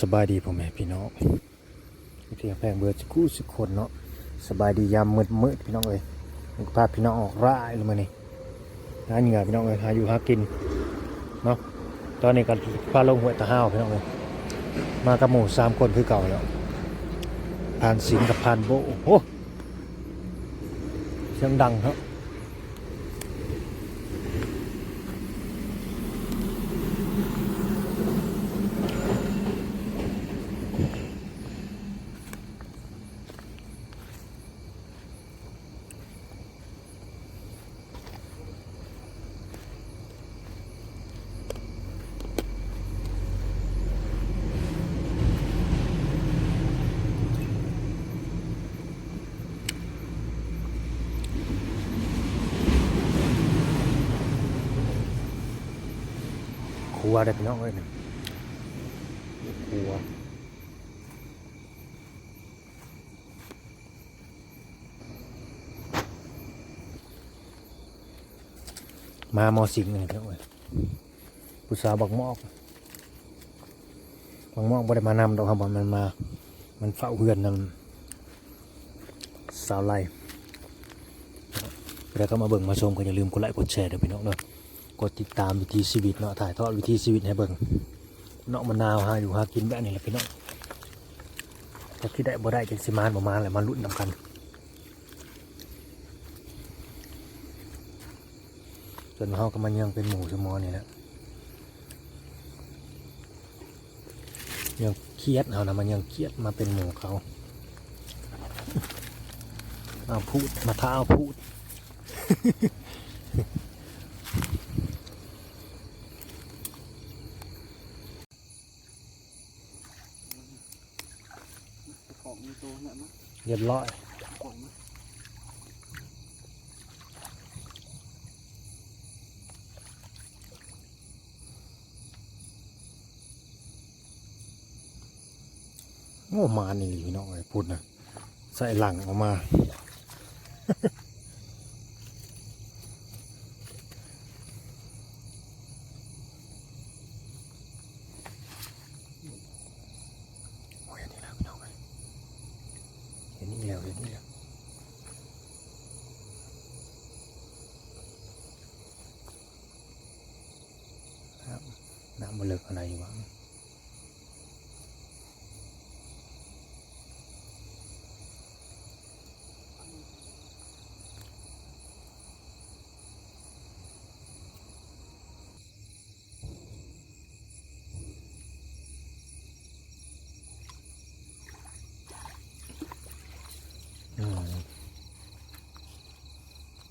สบายดีพ่อแม่พี่น้องเพียงแพงเบอร์สกู้สุกคนเนาะสบายดียามมืดมืดพี่น้องเอ้ยพาพี่น้องออกร่ายลงมานี่หาเหงื่อพี่น้องเอ้ยหาอยู่หากินเนาะตอนนี้ก็พาลงห้วยตะห้าวพี่น้องเอ้ยมากับหมู่สามคนคือเก่าแล้วผ่านสิงกับผ่านโบโอ้เสียงดังครับ ครัวได้พี่น้องเอ้ยนี่ครัวมามอสิงเลยพี่น้องเอ้ยผู้สาวบักมอกบักมอกบ่ได้มานำดอกครับมันมา มันเฝ้าเพื่อนนำสาวไล่แล้วก็มาเบิ่งมาชมก็อย่าลืมกดไลค์กดแชร์เด้อพี่น้องเด้อ กดติดตามวิถีชีวิตเนาะถ่ายทอดวิถีชีวิตให้เบิ่งเนาะมะนาวหาอยู่หากินแบบนี้แหละพี่น้องถ้าคิดได้บ่ได้จังสิมานบ่มาแหละมาลุ้นนำกันจนเฮาก็มันยังเป็นหมูสมอนี่แหละยังเครียดเฮานะมันยังเครียดมาเป็นหมูเขาเอาพูดมาท้าเอาพูด ของมีตัวเนี่ยมั้งเรียบร้อยของมั้งโอ้มานี่พี่น้องไอ้พูดนะใส่หลังออกมา โอ้ยอันนี้แล้วพี่น้องเอ้ยเห็นนี่แล้วเห็นนี่แล้วครับน้ำ มันเลิกอะไรวะ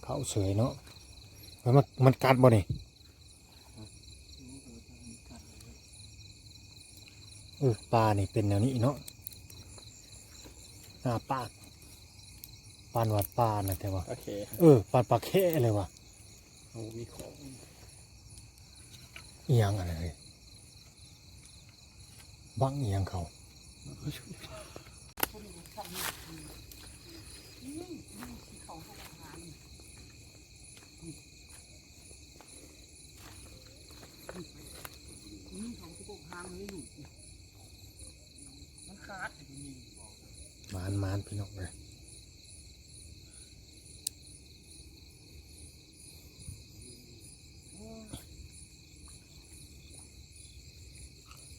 เขาเฉยเนาะแล้วมันมันกัดบ่นี่ เออปลานี่เป็นแนวนี้เนาะหน้าปากปานวัดปลานะแต่ว่าโอเคเออปานปลาแค่เลยว่ะโอ้มีของอีหยังอะไรเลยบังอีหยังเขานี่ของทุกทางนี้อยู่มันขาดอยู่นี่บอกมานมานพี่น้องเลย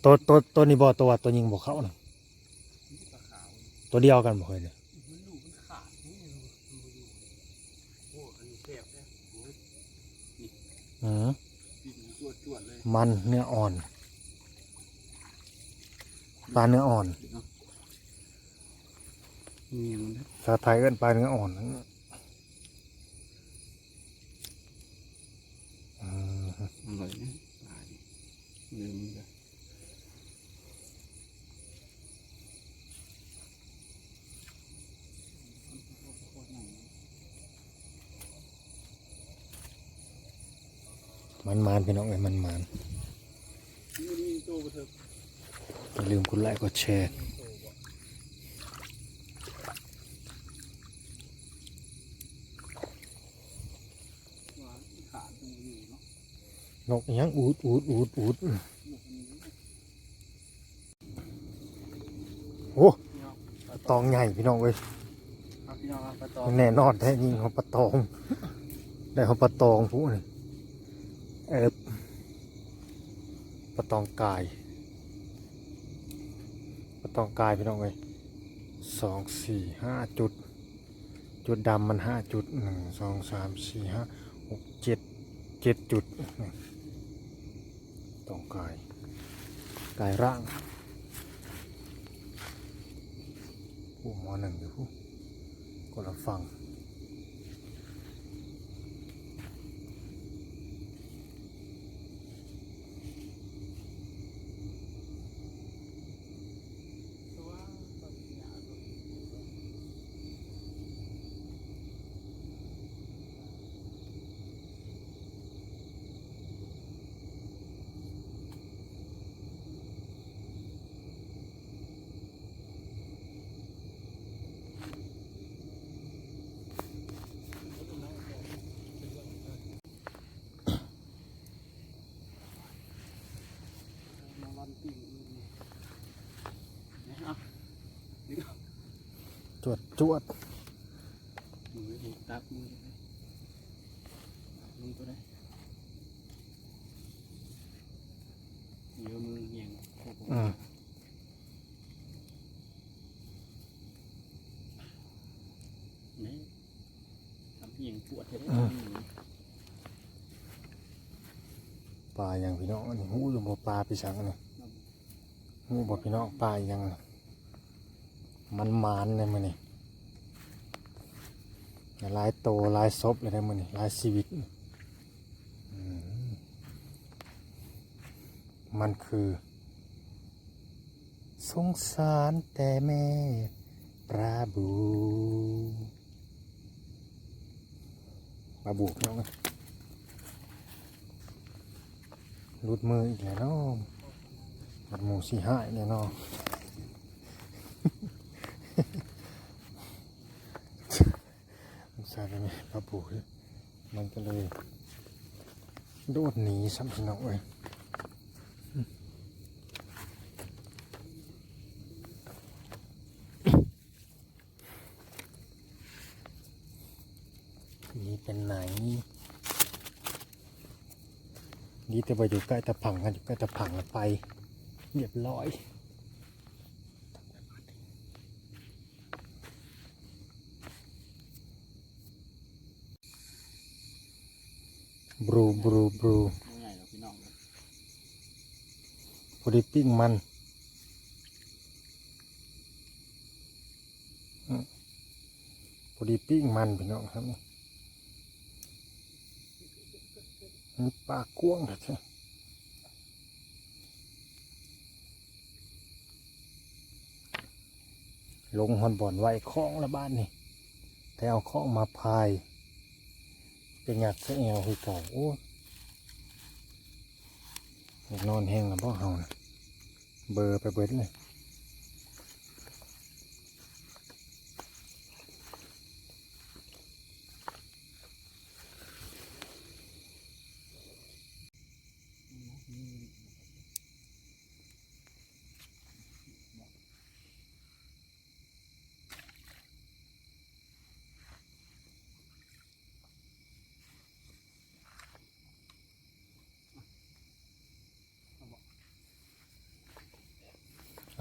ตัวตัวตัวนี้บ่ตัวตัวยิงบ่เข้านะนี่ปลาขาวตัวเดียวกันบ่เคยเลยมันอยู่มันขาดนี่มันอยู่โอ้อันนี้แซ่บนะโอ้ยอืมกินจวดจวดเลย มันเนื้ออ่อน ปลาเนื้ออ่อนนี่มันนะภาษาไทยเอิ้นปลาเนื้ออ่อนอืมอร่อยนะปลาดิลืมเลยมันมานพี่น้องเลยมันมาน อย่าลืมกดไลค์กดแชร์หวานขาดตรงนี้เนาะนกอิหยังอูดอูดอูดอูดหมกอันนี้โอ้พี่น้องปลาตองใหญ่พี่น้องเว้ยครับพี่น้องครับปลาตองแน่นอนแท้ยิงของปลาตอง ได้ของปลาตองผู้นี่เออปลาตองกายปลา ต้องกายพี่น้องเลยสองสี่ห้าจุด จุดดำมันห้าจุดหนึ่งสองสามสี่ห้าหกเจ็ดเจ็ดจุดต้องกายกายร่างผู้หมอหนึ่งอยู่ผู้คนละฟัง มาวันปีอื่นนี่นะเอานี่ก็จวดจวดมือถูกตับมือเลยมือตัวได้เยอะมือเหี่ยงอ้โหอืมนี่ทำเหี่ยงปวดเลยได้ปลาอย่างพี่น้องอันนี้หูอยู่บ่ปลาพี่สังอันนี่ หูบ่พี่น้องปลาย่างมันมานเลยมันนี่หลายโตหลายศพเลยได้มันนี่หลายชีวิต มันคือ สงสารแต่แม่ปลาบูปลาบูพี่น้องเอ้ยรุดมืออีกแล้วเนาะ บัดหมูสี่หาอีกแล้วเนาะมันใส่ไปไหมปลาปูมันก็เลยโดดหนีสัมพี่น้องเอ้ยนี่เป็นไหนนี่แต่ว่าอยู่ใกล้ตะผังกันอยู่ใกล้ตะผังแล้วไป เรียบร้อยบรูบรูบรูพอดีปิ้งมันพอดีปิ้งมันพี่น้องครับนี่ปลากว้างเลยใช่ ลงหอนบ่อนไว้คล้องละบ้านนี่แต่เอาคล้องมาพาย เป็นหยักเสียเอวคือเก่าโอ้ยนอนแห้งแล้วพ่อเฮานะเบอร์ไปเบิดเลย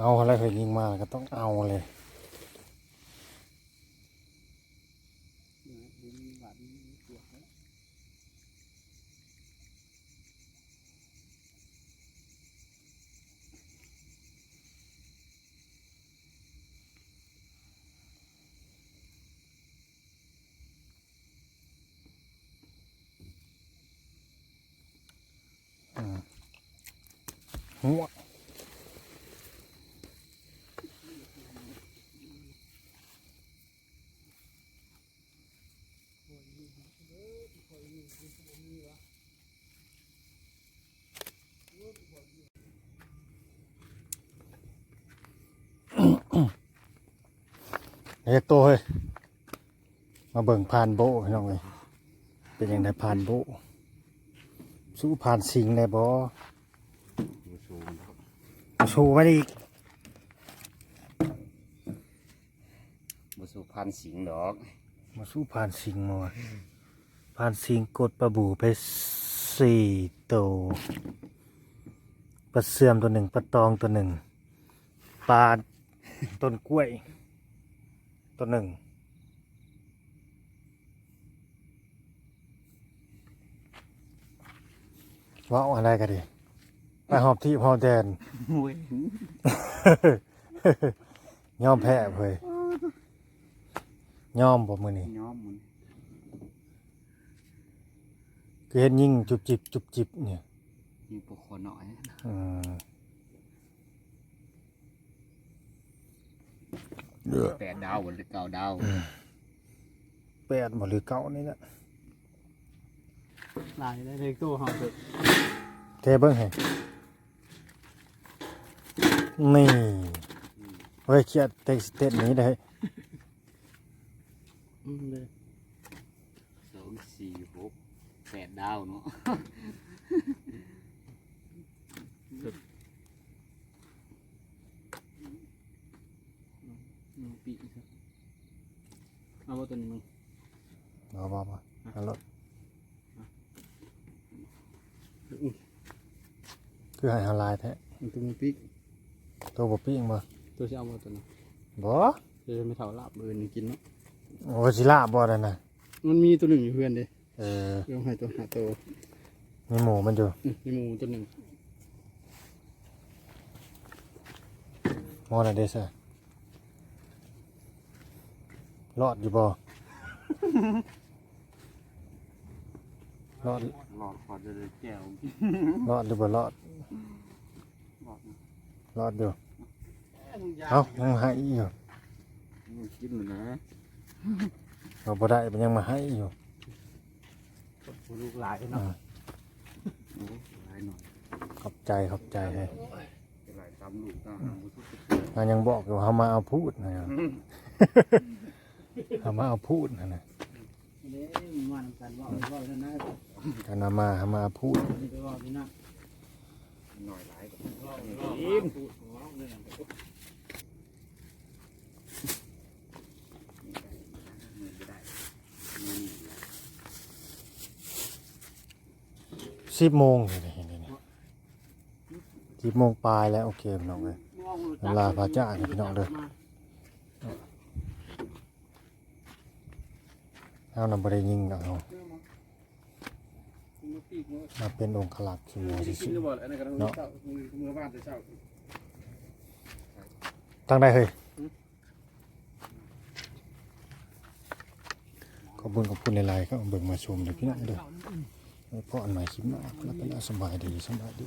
เอาอะไรเคยยิงมาก็ต้องเอาเลยดินหวานปวดแล้ว อืมหัวเฮ้ยโตเฮ้ยมาเบิ่งผ่านโบพี่น้องเลยเป็นยังไงผ่านโบสู้ผ่านสิงได้บ่ดูสูงครับชูมาอีกพันสิงดอกมาสู้ผ่านสิงมาว่ะผ่านสิงกดปลาบูไปสี่ตัวปลาเสื่อมตัวหนึ่งปลาตองตัวหนึ่งปลาต้นกล้วย ตัวหนึ่งว้าวอะไรกันดิไปหอบที่หอบแดนโอ้ยยอมแพ้เผยยอมบ่มือนี่ย้อมมันคือเห็นยิ่งจุบจิบจุบจิบเนี่ยยิงปกคอหน่อยอืม แปดดาวหรือเก้าดาวแปดบ่หรือเก้านี่แหละลายได้เลยตู้เฮาเถอะเทเบิ้งให้นี่เฮ้ยเครียดเต็กสเต็ดนี้ได้อืมเลยสองสี่หกแปดดาวเนาะ อืมปีกครับเอาว่าตัวนี้มึง บ่บ่บ่เอารถ คือให้หาลายแท้มันตัวมึงปีกตัวบ่ปิ้งบ่ตัวที่เอาว่าตัวนี้บ่เดี๋ยวจะไม่เท่าลาบเลยนี่กินเนาะโอ้สิลาบ่ได้น่ะมันมีตัวหนึ่งอยู่เพื่อนเด้เออเรื่องให้ตัวหาตัวมีหมูมันอยู่อืมมีหมูตัวหนึ่งหมอน่ะเด้ซะรอดอยู่บ่รอด หลอดขอจะเลยแก้วรอดหรือบ่รอดบอกรอดอยู่เอ้ายังให้อยู่มันกินเลยนะเราบ่ได้มันยังมาให้อยู่ลูกหลายอ่าเนาะโอ้หลายหน่อยขอบใจขอบใจให้หลายตามลูกตามมุสุกมันยังบอกอยู่เขามาเอาพูดนะเขามาเอาพูดนะนะเด้มันว่าน้ำกันว่าไปว่าแล้วนะ กันามาเขามาพูดหน่อยหลายกว่าพูดว่าเรื่องมือไม่ได้เงินสิบโมงสิบโมงปลายแล้วโอเคพี่น้องเลยเวลาพระเจ้าพี่น้องเด้อเอานำบริยิงดอกเอา มาเป็นองค์ขลักสมัยที่สุดเนาะมือบ้านแต่เช้าตั้งได้เฮ้ยขอบคุญขอบคุณหลายๆก็เบิ่งมาชมเดี๋ยวพี่น้องเด้อไว้พออันใหม่คลิปหน้าแล้วก็สบายดีสบายดี